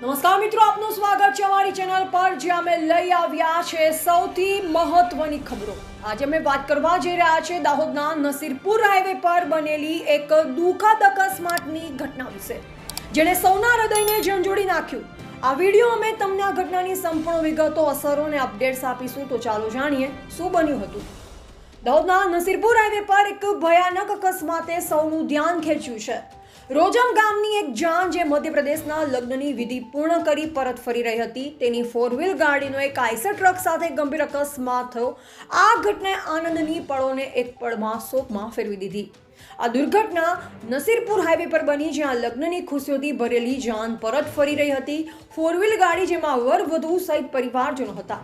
નમસ્કાર મિત્રો, આપનું સ્વાગત છે અમારી ચેનલ પર, જે અમે લઈ આવ્યા છે સૌથી મહત્વની ખબરો. આજે અમે વાત કરવા જઈ રહ્યા છે દાહોદના નસીરપુર હાઈવે પર બનેલી એક દુઃખદ અકસ્માતની ઘટના વિશે. જેણે સૌના હૃદયને ઝંઝોડી નાખ્યું. આ વીડિયો અમે તમને આ ઘટનાની સંપૂર્ણ વિગતો અસરો અને અપડેટ્સ આપીશું, તો ચાલો જાણીએ શું બન્યું હતું. દાહોદના નસીરપુર હાઈવે પર એક ભયાનક અકસ્માતે સૌનું ધ્યાન ખેંચ્યું છે. રોજમ ગામની એક જાન જે મધ્યપ્રદેશના લગ્નની વિધિ પૂર્ણ કરી પરત ફરી રહી હતી, તેની ફોર વ્હીલ ગાડીનો એક આઈસર ટ્રક સાથે ગંભીર અકસ્માત થયો. આ ઘટનાએ આનંદની પળોને એક પળમાં શોકમાં ફેરવી દીધી. આ દુર્ઘટના નસીરપુર હાઈવે પર બની, જ્યાં લગ્નની ખુશીઓથી ભરેલી જાન પરત ફરી રહી હતી. ફોર વ્હીલ ગાડી, જેમાં વર વધુ સહિત પરિવારજનો હતા.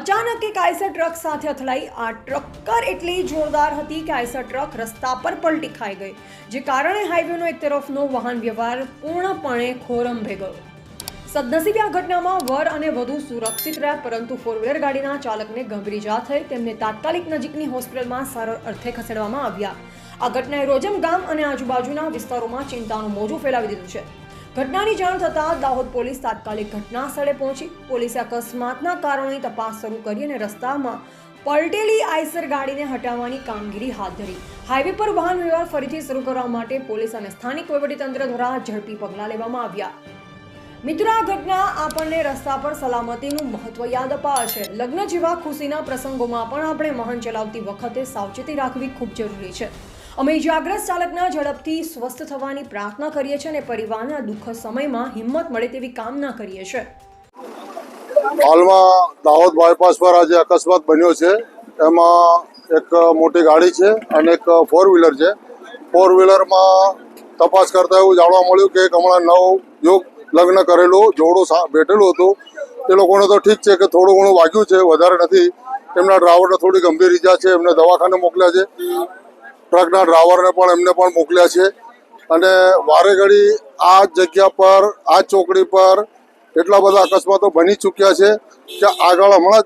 અચાનક એક આઈસર ટ્રક સાથે અથડાઈ. આ ટ્રક્કર એટલી જોરદાર હતી કે આઈસર ટ્રક રસ્તા પર પલટી ખાઈ ગઈ, જે કારણે હાઈવેનો એક તરફનો વાહન વ્યવહાર પૂર્ણપણે ખોરંભે ગયો. સદનસીબે આ ઘટનામાં વર અને વધુ સુરક્ષિત રહ્યા, પરંતુ ફોર વ્હીલર ગાડીના ચાલકને ગંભીર ઇજા થઈ. તેમને તાત્કાલિક નજીકની હોસ્પિટલમાં સારવાર અર્થે ખસેડવામાં આવ્યા. આ ઘટનાએ રોજમ ગામ અને આજુબાજુના વિસ્તારોમાં ચિંતાનું મોજું ફેલાવી દીધું છે. ઘટનાની જાણ થતાં દાહોદ પોલીસ તાત્કાલિક ઘટના સ્થળે પહોંચી. પોલીસે અકસ્માતના કારણોની તપાસ શરૂ કરી અને રસ્તામાં પલટેલી આઈસર ગાડીને હટાવવાની કામગીરી હાથ ધરી. હાઈવે પર વાહન વ્યવહાર ફરીથી શરૂ કરવા માટે પોલીસ અને સ્થાનિક વહીવટીતંત્ર દ્વારા ઝડપી પગલાં લેવામાં આવ્યા. મિત્રો, આ ઘટના આપણને રસ્તા પર સલામતીનું મહત્વ યાદ અપાવે છે. લગ્ન જેવા ખુશીના પ્રસંગોમાં પણ આપણે વાહન ચલાવતી વખતે સાવચેતી રાખવી ખૂબ જરૂરી છે. અમે ઇજાગ્રસ્ત ચાલકના ઝડપથી સ્વસ્થ થવાની પ્રાર્થના કરીએ છીએ અને પરિવારના દુઃખ સમયમાં હિંમત મળે તેવી કામના કરીએ છીએ. હાલમાં દાહોદ બાયપાસ પર આજે અકસ્માત બન્યો છે. એમાં એક મોટી ગાડી છે અને એક ફોર વ્હીલર છે. ફોર વ્હીલરમાં તપાસ કરતા એવું જાણવા મળ્યું કે એક હમણાં નવ યોગ લગ્ન કરેલું, જોડું બેઠેલું હતું. એ લોકોને તો ઠીક છે કે થોડું ઘણું વાગ્યું છે, વધારે નથી. એમના ડ્રાઈવરને થોડી ગંભીર ઈજા છે, એમને દવાખાને મોકલ્યા છે. ટ્રકના ડ્રાઈવરને પણ એમને પણ મોકલ્યા છે. અને વારે ઘડી આ જગ્યા પર, આ ચોકડી પર એટલા બધા અકસ્માતો બની ચૂક્યા છે કે આગળ હમણાં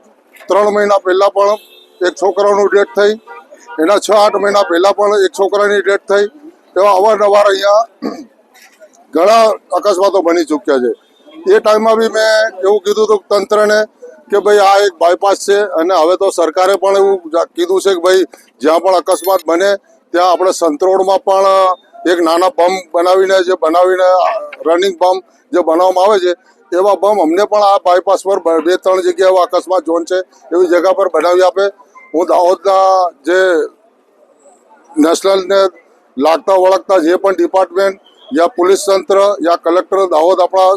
ત્રણ મહિના પહેલાં પણ એક છોકરાનું ડેથ થઈ. એના છ આઠ મહિના પહેલાં પણ એક છોકરાની ડેથ થઈ. એવા અવારનવાર અહીંયા ઘણા અકસ્માતો બની ચૂક્યા છે. એ ટાઈમમાં બી મેં એવું કીધું હતું તંત્રને કે ભાઈ આ એક બાયપાસ છે અને હવે તો સરકારે પણ એવું કીધું છે કે ભાઈ જ્યાં પણ અકસ્માત બને, ત્યાં આપણે સંતરોડમાં પણ એક નાના બમ્પ બનાવીને, જે બનાવીને રનિંગ બમ જે બનાવવામાં આવે છે, એવા બમ્પ અમને પણ આ બાયપાસ પર બે ત્રણ જગ્યાએ અકસ્માત ઝોન છે, એવી જગ્યા પર બનાવી આપે. હું દાહોદના જે નેશનલને લાગતા વળગતા જે પણ ડિપાર્ટમેન્ટ યા પોલીસ તંત્ર યા કલેક્ટર દાહોદ આપણા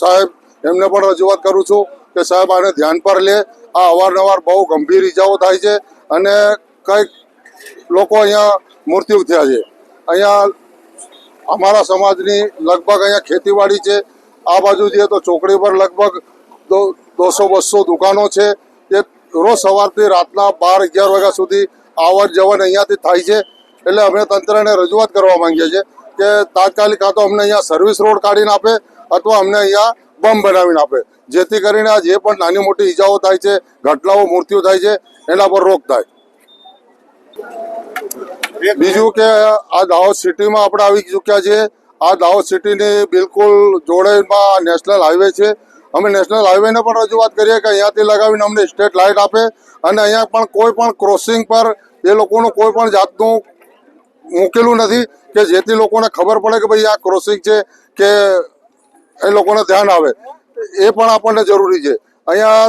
સાહેબ, એમને પણ રજૂઆત કરું છું. કે સાહેબ, આને ધ્યાન પર લે. આ અવારનવાર બહુ ગંભીર ઈજાઓ થાય છે અને કંઈક લોકો અહીંયા મૃત્યુ થયા છે. અહીંયા અમારા સમાજની લગભગ અહીંયા ખેતીવાડી છે. આ બાજુ જઈએ તો ચોકડી પર લગભગ દોસો બસો દુકાનો છે. એ રોજ સવારથી રાતના બાર, અગિયાર વાગ્યા સુધી આવન જવન અહીંયાથી થાય છે. એટલે અમે તંત્રને રજૂઆત કરવા માંગીએ છીએ કે તાત્કાલિક કાં તો અમને અહીંયા સર્વિસ રોડ કાઢીને આપે અથવા અમને અહીંયા બમ બનાવીને આપે. જેથી કરીને આ જે પણ નાની મોટી ઈજાઓ થાય છે, ઘટનાઓ, મૃત્યુ થાય છે, એના પર રોક થાય. બીજું કે આ દાહોદ સિટીમાં આપણે આવી ચૂક્યા છીએ. આ દાહોદ સિટીની બિલકુલ જોડેમાં નેશનલ હાઈવે છે. અમે નેશનલ હાઈવેને પણ રજૂઆત કરીએ કે અહીંયાથી લગાવીને અમને સ્ટેટ લાઇટ આપે અને અહીંયા પણ કોઈ પણ ક્રોસિંગ પર એ લોકોનું કોઈ પણ જાતનું મૂકેલું નથી કે જેથી લોકોને ખબર પડે કે ભાઈ આ ક્રોસિંગ છે કે એ લોકોને ધ્યાન આવે. એ પણ આપણને જરૂરી છે. અહીંયા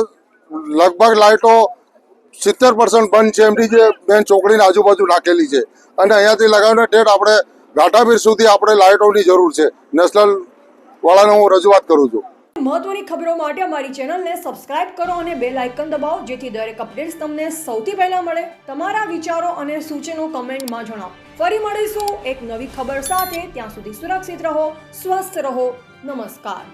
લગભગ લાઇટો સિત્તેર પર્સન્ટ બંધ છે. એમની જે મેન ચોકડીની આજુબાજુ નાખેલી છે. અને અહીંયાથી લગાવીને ઠેઠ આપણે ઘાટાબીર સુધી આપણે લાઇટોની જરૂર છે. નેશનલ વાળાને હું રજૂઆત કરું છું. મહત્વની ખબરો માટે અમારી ચેનલને સબસ્ક્રાઇબ કરો અને બેલ આઇકન દબાવો, જેથી દરેક અપડેટ્સ તમને સૌથી પહેલા મળે. તમારા વિચારો અને સૂચનો કમેન્ટમાં જણાવો. ફરી મળીશું એક નવી ખબર સાથે. ત્યાં સુધી સુરક્ષિત રહો, સ્વસ્થ રહો. નમસ્કાર.